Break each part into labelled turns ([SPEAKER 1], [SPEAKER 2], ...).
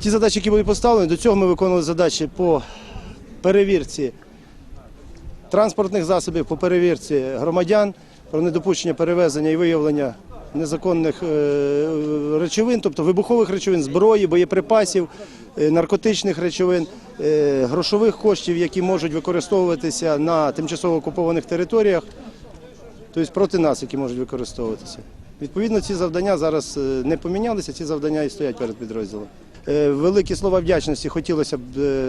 [SPEAKER 1] Ті задачі, які були поставлені, до цього ми виконували задачі по перевірці транспортних засобів, по перевірці громадян про недопущення перевезення і виявлення незаконних е, речовин, тобто вибухових речовин, зброї, боєприпасів, е, наркотичних речовин, е, грошових коштів, які можуть використовуватися на тимчасово окупованих територіях, тобто проти нас, які можуть використовуватися. Відповідно, ці завдання зараз не помінялися, ці завдання і стоять перед підрозділом. Великі слова вдячності хотілося б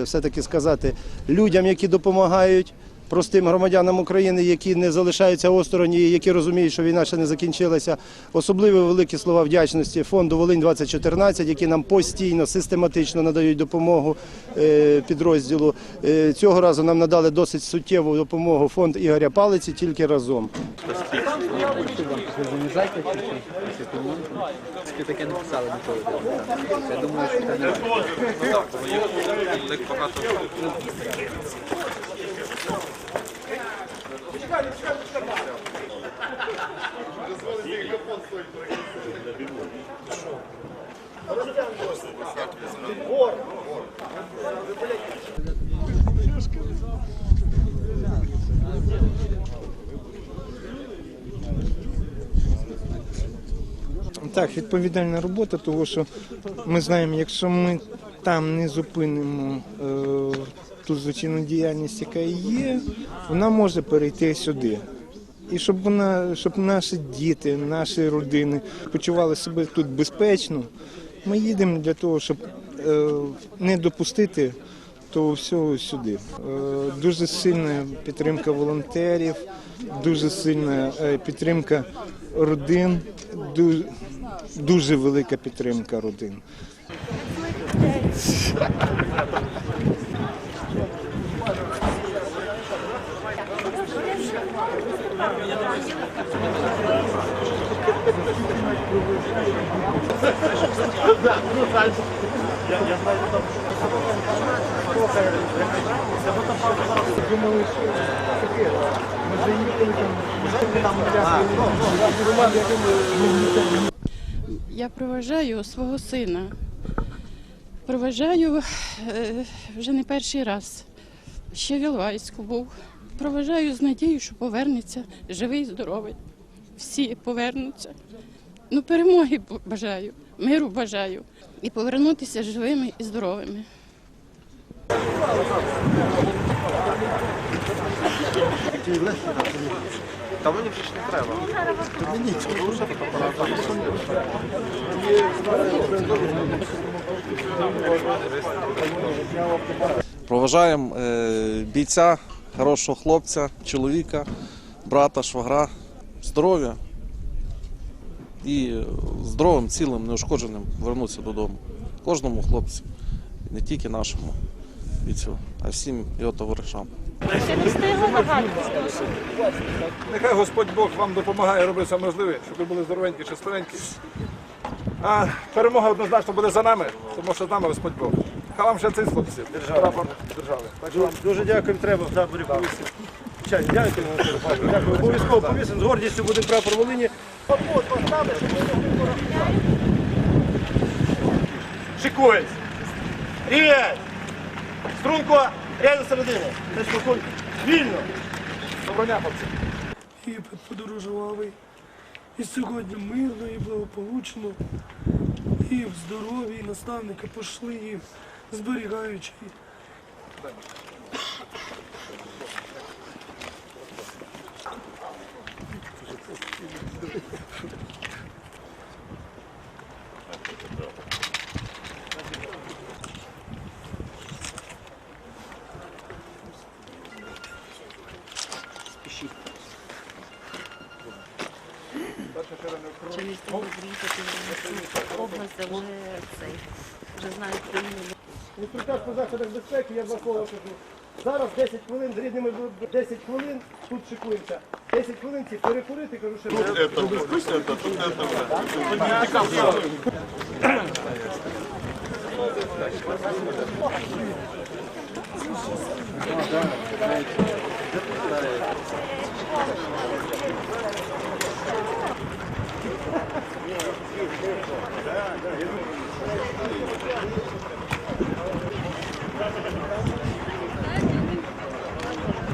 [SPEAKER 1] все-таки сказати людям, які допомагають. Простим громадянам України, які не залишаються осторонь, і які розуміють, що війна ще не закінчилася. Особливо великі слова вдячності фонду Волинь 2014, які нам постійно, систематично надають допомогу е, підрозділу. Е, Цього разу нам надали досить суттєву допомогу фонд Ігоря Палиці тільки разом.
[SPEAKER 2] Таке не писали. Я думаю, що це не
[SPEAKER 3] Так, відповідальна робота, тому що ми знаємо, якщо ми там не зупинимо е, ту злочинну діяльність, яка є, вона може перейти сюди. І щоб вона, щоб наші діти, наші родини почували себе тут безпечно, ми їдемо для того, щоб е, не допустити того всього сюди. Е, дуже сильна підтримка волонтерів, дуже сильна е, підтримка родин, ду- дуже велика підтримка родин.
[SPEAKER 4] Я проважаю свого сина. Проважаю е, вже не перший раз. Ще в Іловайську був. Проважаю з надією, що повернеться живий, здоровий. Всі повернуться. Ну, перемоги бажаю, миру бажаю. І повернутися живими і здоровими. Та мені треба.
[SPEAKER 5] Проважаємо е, бійця, хорошого хлопця, чоловіка, брата, швагра, здоров'я і здоровим, цілим, неушкодженим вернутися додому. Кожному хлопцю, не тільки нашому бійцю, а всім його товаришам.
[SPEAKER 6] Нехай Господь Бог вам допомагає робити все можливе, щоб ви були здоровенькі, щасливенькі. А перемога однозначно буде за нами, тому що з нами Господь Бог. Хай вам ще цей хлопці, прапор держави. Так що вам
[SPEAKER 1] Дуже дякуємо, треба в таборі повісити. Дякую, дякую. Обов'язково повісимо. З гордістю будемо прапор Волині. Шикуєць! Рівень! Струнко, рядом середини. Це спокійно. Вільно!
[SPEAKER 6] доброго хлопці.
[SPEAKER 7] і подорожували. І сьогодні мирно і благополучно, і в здоров'ї, наставники пішли, і зберігаючи.
[SPEAKER 8] Через
[SPEAKER 1] день по заходах безпеки, я два кола кажу. Зараз 10 хвилин, з рідними 10 хвилин, тут шикуємося. 10 хвилин ці перекурити, кажу, що... Тут це, тут це, тут це, тут це. Thank you.